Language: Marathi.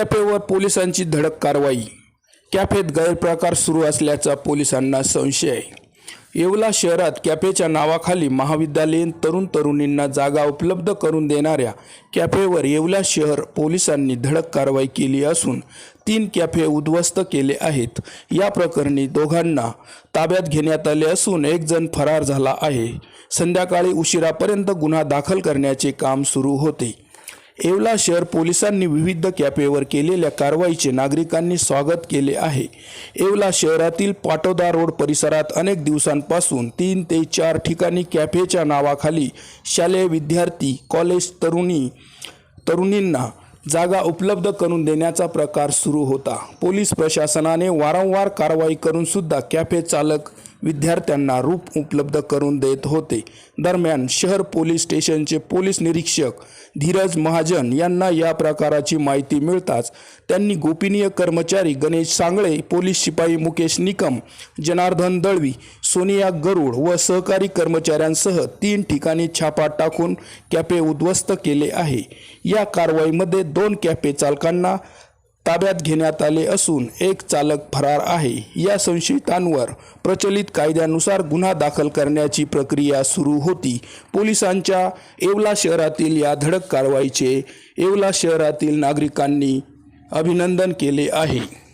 कॅफेवर पोलिसांची धडक कारवाई. कॅफेत गैरप्रकार सुरू असल्याचा पोलिसांना संशय. येवला शहरात कॅफेच्या नावाखाली महाविद्यालयीन तरुण तरुणींना जागा उपलब्ध करून देणाऱ्या कॅफेवर येवला शहर पोलिसांनी धडक कारवाई केली असून तीन कॅफे उद्ध्वस्त केले आहेत. या प्रकरणी दोघांना ताब्यात घेण्यात आले असून एक जण फरार झाला आहे. संध्याकाळी उशिरापर्यंत गुन्हा दाखल करण्याचे काम सुरू होते. येवला शहर पोलिसांनी विविध कॅफेवर केलेल्या कारवाईचे नागरिकांनी स्वागत केले आहे. येवला शहरातील पाटोदा रोड परिसरात अनेक दिवसांपासून तीन ते चार ठिकाणी कॅफेच्या नावाखाली शालेय विद्यार्थी कॉलेज तरुणी तरुणींना जागा उपलब्ध करून देण्याचा प्रकार सुरू होता. पोलीस प्रशासनाने वारंवार कारवाई करूनसुद्धा कॅफे चालक विद्यार्थ्यांना रूप उपलब्ध करून देत होते. दरम्यान शहर पोलीस स्टेशनचे पोलीस निरीक्षक धीरज महाजन यांना या प्रकाराची माहिती मिळताच त्यांनी गोपनीय कर्मचारी गणेश सांगळे पोलीस शिपाई मुकेश निकम जनार्दन दळवी सोनिया गरुड व सहकारी कर्मचाऱ्यांसह तीन ठिकाणी छापा टाकून कॅफे उद्ध्वस्त केले आहे. या कारवाईमध्ये दोन कॅफे चालकांना ताब्यात घेण्यात आले असून एक चालक फरार आहे. या संशयितांवर प्रचलित कायद्यानुसार गुन्हा दाखल करण्याची प्रक्रिया सुरू होती. पोलिसांच्या येवला शहरातील या धडक कारवाईचे येवला शहरातील नागरिकांनी अभिनंदन केले आहे.